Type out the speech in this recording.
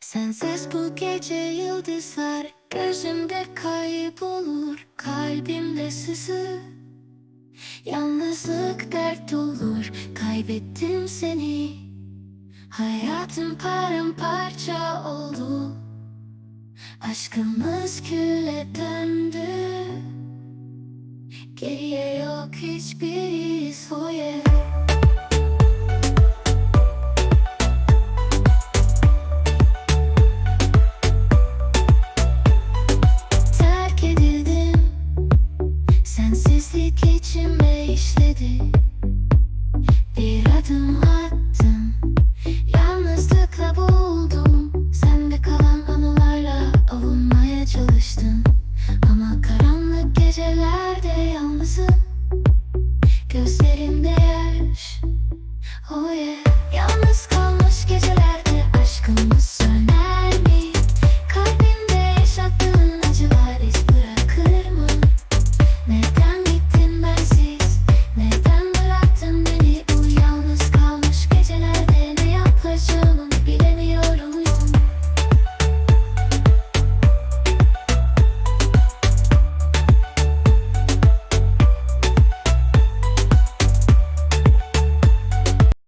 Sensiz bu gece yıldızlar Gözümde kaybolur Kalbimde sızı. Yalnızlık dert olur Kaybettim seni. Hayatım paramparça oldu. Aşkımız küle döndü. Geriye yok hiçbir iz içime işledi? Bir adım attım Yalnızlıkla boğuldum Sen kalan anılarla avunmaya çalıştın. Ama karanlık gecelerde yalnızım. Gözlerimde yaş. Oh yeah.